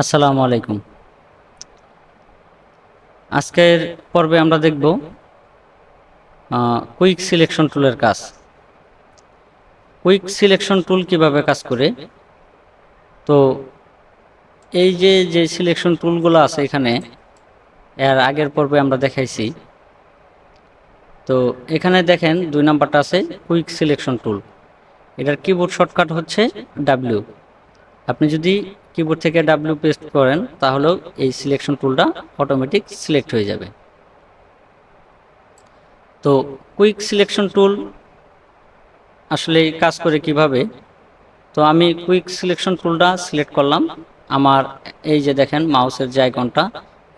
আসসালামু আলাইকুম। আজকের পর্বে আমরা দেখব কুইক সিলেকশন টুলের কাজ। কুইক সিলেকশন টুল কীভাবে কাজ করে? তো এই যে যে সিলেকশন টুলগুলো আছে এখানে, এর আগের পর্বে আমরা দেখাইছি। তো এখানে দেখেন দুই নাম্বারটা আছে কুইক সিলেকশন টুল এটার কিবোর্ড শর্টকাট হচ্ছে ডাব্লিউ আপনি যদি কিবোর্ড থেকে ডাব্লিউ পেস্ট করেন, তাহলেও এই সিলেকশন টুলটা অটোমেটিক সিলেক্ট হয়ে যাবে। তো কুইক সিলেকশন টুল আসলে কাজ করে কীভাবে? তো আমি কুইক সিলেকশন টুলটা সিলেক্ট করলাম। আমার এই যে দেখেন মাউসের যে আইকনটা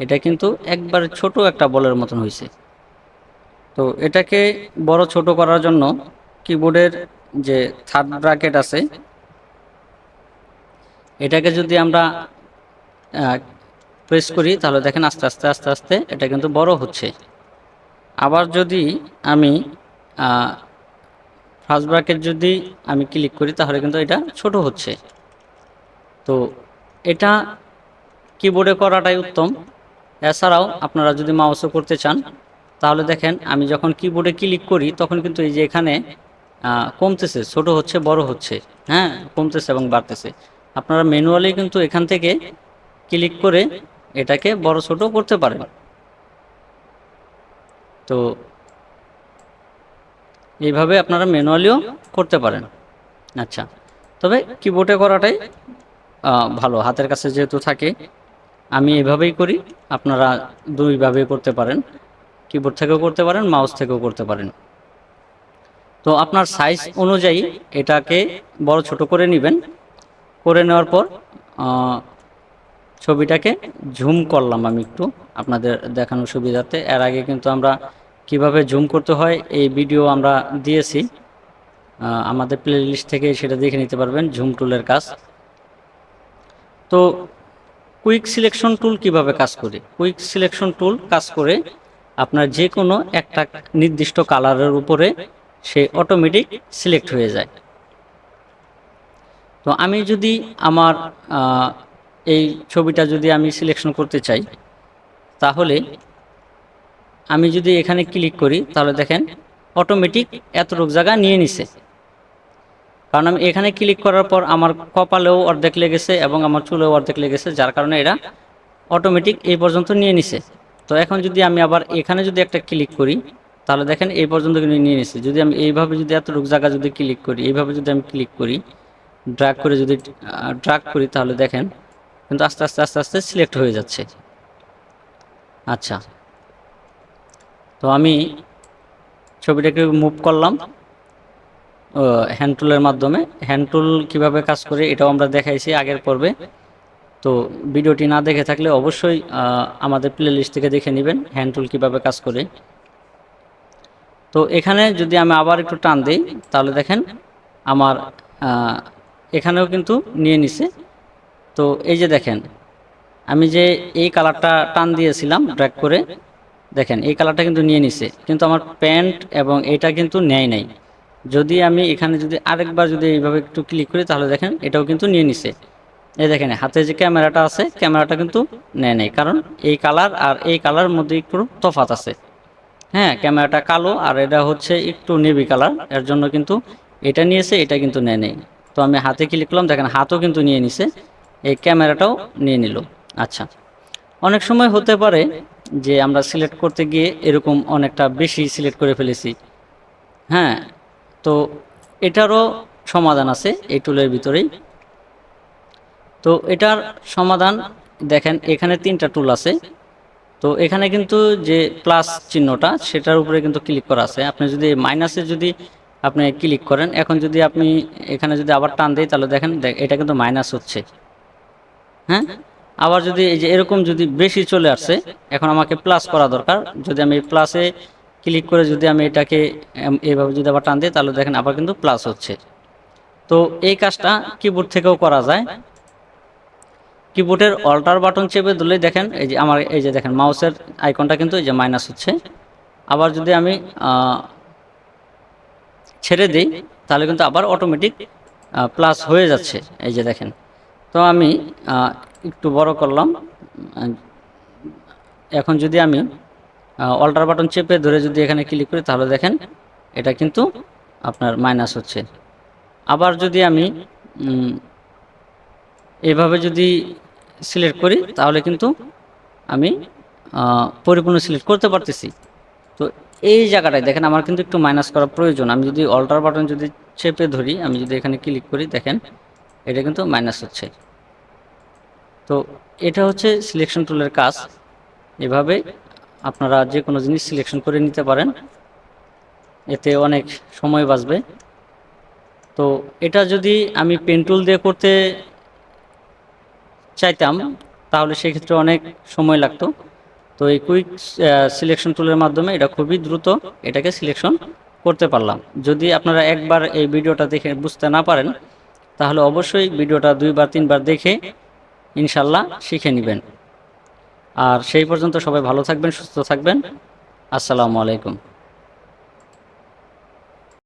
এটা কিন্তু একবারে ছোট একটা বলের মতন হয়েছে। তো এটাকে বড় ছোট করার জন্য কিবোর্ডের যে থার্ড ব্র্যাকেট আছে এটাকে যদি আমরা প্রেস করি, তাহলে দেখেন আস্তে আস্তে আস্তে আস্তে এটা কিন্তু বড় হচ্ছে। আবার যদি আমি ফার্স্ট ব্র্যাকেট যদি আমি ক্লিক করি, তাহলে কিন্তু এটা ছোট হচ্ছে। তো এটা কিবোর্ডে করাটাই উত্তম। এছাড়াও আপনারা যদি মাউসও করতে চান, তাহলে দেখেন আমি যখন কিবোর্ডে ক্লিক করি, তখন কিন্তু এই যে এখানে কমতেছে, ছোট হচ্ছে, বড় হচ্ছে। হ্যাঁ কমতেছে এবং বাড়তেছে। আপনারা ম্যানুয়ালি কিন্তু এখান থেকে ক্লিক করে এটাকে বড় ছোট করতে পারেন। তো এইভাবে আপনারা ম্যানুয়ালিও করতে পারেন। আচ্ছা তবে কিবোর্ডে করাটাই ভালো। হাতের কাছে যেহেতু থাকে, আমি এভাবেই করি। আপনারা দুইভাবে করতে পারেন। কিবোর্ড থেকেও করতে পারেন মাউস থেকেও করতে পারেন। তো আপনার সাইজ অনুযায়ী এটাকে বড় ছোট করে নেবেন। করে নেওয়ার পর ছবিটাকে ঝুম করলাম আমি একটু আপনাদের দেখানোর সুবিধাতে এর আগে কিন্তু আমরা কীভাবে ঝুম করতে হয় এই ভিডিও আমরা দিয়েছি। আমাদের প্লে লিস্ট থেকে সেটা দেখে নিতে পারবেন, ঝুম টুলের কাজ। তো কুইক সিলেকশন টুল কীভাবে কাজ করে? কুইক সিলেকশন টুল কাজ করে আপনার যে কোনো একটা নির্দিষ্ট কালারের উপরে সে অটোমেটিক সিলেক্ট হয়ে যায়। তো আমি যদি আমার এই ছবিটা যদি আমি সিলেকশন করতে চাই, তাহলে আমি যদি এখানে ক্লিক করি, তাহলে দেখেন অটোমেটিক এতটুক জায়গা নিয়ে নিছে। কারণ আমি এখানে ক্লিক করার পর আমার কপালেও অর্ধেক লেগেছে এবং আমার চুলেও অর্ধেক লেগেছে, যার কারণে এরা অটোমেটিক এই পর্যন্ত নিয়ে নিছে। তো এখন যদি আমি আবার এখানে যদি একটা ক্লিক করি, তাহলে দেখেন এই পর্যন্ত কিন্তু নিয়ে নিছে। যদি আমি এইভাবে যদি এতটুক জায়গা যদি ক্লিক করি, এইভাবে যদি আমি ক্লিক করি ড্রাগ করে যদি ড্রাগ করি তাহলে দেখেন কিন্তু আস্তে আস্তে আস্তে আস্তে সিলেক্ট হয়ে যাচ্ছে। আচ্ছা। তো আমি ছবিটাকে মুভ করলাম। হ্যান্ড টুলের মাধ্যমে। হ্যান্ড টুল কীভাবে কাজ করে এটাও আমরা দেখাইছি আগের পর্বে। তো ভিডিওটি না দেখে থাকলে অবশ্যই আমাদের প্লে লিস্ট থেকে দেখে নেবেন হ্যান্ড টুল কীভাবে কাজ করে। তো এখানে যদি আমি আবার একটু টান দিই, তাহলে দেখেন আমার এখানেও কিন্তু নিয়ে নিছে। তো এই যে দেখেন, আমি যে এই কালারটা টান দিয়েছিলাম ড্র্যাক করে, দেখেন, এই কালারটা কিন্তু নিয়ে নিছে। কিন্তু আমার প্যান্ট এবং এটা কিন্তু নেয় নাই। যদি আমি এখানে যদি আরেকবার যদি এইভাবে একটু ক্লিক করি, তাহলে দেখেন, এটাও কিন্তু নিয়ে নিছে। এই দেখেন, হাতে যে ক্যামেরাটা আছে, ক্যামেরাটা কিন্তু নেয় নাই। কারণ এই কালার আর এই কালার মধ্যে একটু তফাত আছে। হ্যাঁ ক্যামেরাটা কালো আর এটা হচ্ছে একটু নেভি কালার। এর জন্য কিন্তু এটা নিয়েছে, এটা কিন্তু নেয় নেই। তো আমি হাতে ক্লিক করলাম দেখেন, হাতও কিন্তু নিয়ে নিছে। এই ক্যামেরাটাও নিয়ে নিল। আচ্ছা। অনেক সময় হতে পারে যে আমরা সিলেক্ট করতে গিয়ে এরকম অনেকটা বেশি সিলেক্ট করে ফেলেছি। হ্যাঁ তো এটারও সমাধান আছে এই টুলের ভিতরেই। তো এটার সমাধান দেখেন, এখানে তিনটা টুল আছে। তো এখানে কিন্তু যে প্লাস চিহ্নটা, সেটার উপরে কিন্তু ক্লিক করা আছে। আপনি যদি মাইনাসে যদি আপনি ক্লিক করেন। এখন যদি আপনি এখানে যদি আবার টান দেয় তাহলে দেখেন এটা কিন্তু মাইনাস হচ্ছে। হ্যাঁ? আবার যদি এই যে এরকম যদি বেশি চলে আসছে এখন আমাকে প্লাস করা দরকার। যদি আমি প্লাসে ক্লিক করে যদি আমি এটাকে এইভাবে যদি আবার টান দিই, তাহলে দেখেন আবার কিন্তু প্লাস হচ্ছে। তো এই কাজটা কিবোর্ড থেকেও করা যায়। কিবোর্ডের অল্টার বাটন চেপে দিলেই দেখেন, এই যে আমার, এই যে দেখেন মাউসের আইকনটা কিন্তু এই যে মাইনাস হচ্ছে। আবার যদি আমি ছেড়ে দিই, তাহলে কিন্তু আবার অটোমেটিক প্লাস হয়ে যাচ্ছে। এই যে দেখেন, তো আমি একটু বড় করলাম। এখন যদি আমি অল্টার বাটন চেপে ধরে যদি এখানে ক্লিক করি, তাহলে দেখেন, এটা কিন্তু আপনার মাইনাস হচ্ছে। আবার যদি আমি এভাবে যদি সিলেক্ট করি, তাহলে কিন্তু আমি পরিপূর্ণ সিলেক্ট করতে পারতেছি। তো এই জায়গাটায়, দেখেন আমার কিন্তু একটু মাইনাস করা প্রয়োজন। আমি যদি অল্টার বাটন যদি চেপে ধরি, আমি যদি এখানে ক্লিক করি, দেখেন, এটা কিন্তু মাইনাস হচ্ছে। তো এটা হচ্ছে সিলেকশন টুলের কাজ। এভাবে আপনারা যে কোনো জিনিস সিলেকশন করে নিতে পারেন। এতে অনেক সময় বাঁচবে। তো এটা যদি আমি পেন টুল দিয়ে করতে চাইতাম, তাহলে সেক্ষেত্রে অনেক সময় লাগতো। তো এই কুইক সিলেকশন টুলের মাধ্যমে এটা খুবই দ্রুত এটাকে সিলেকশন করতে পারলাম। যদি আপনারা একবার এই ভিডিওটা দেখে বুঝতে না পারেন, তাহলে অবশ্যই ভিডিওটা দুইবার, তিনবার দেখে ইনশাল্লাহ শিখে নেবেন। আর সেই পর্যন্ত সবাই ভালো থাকবেন, সুস্থ থাকবেন। আসসালামু আলাইকুম।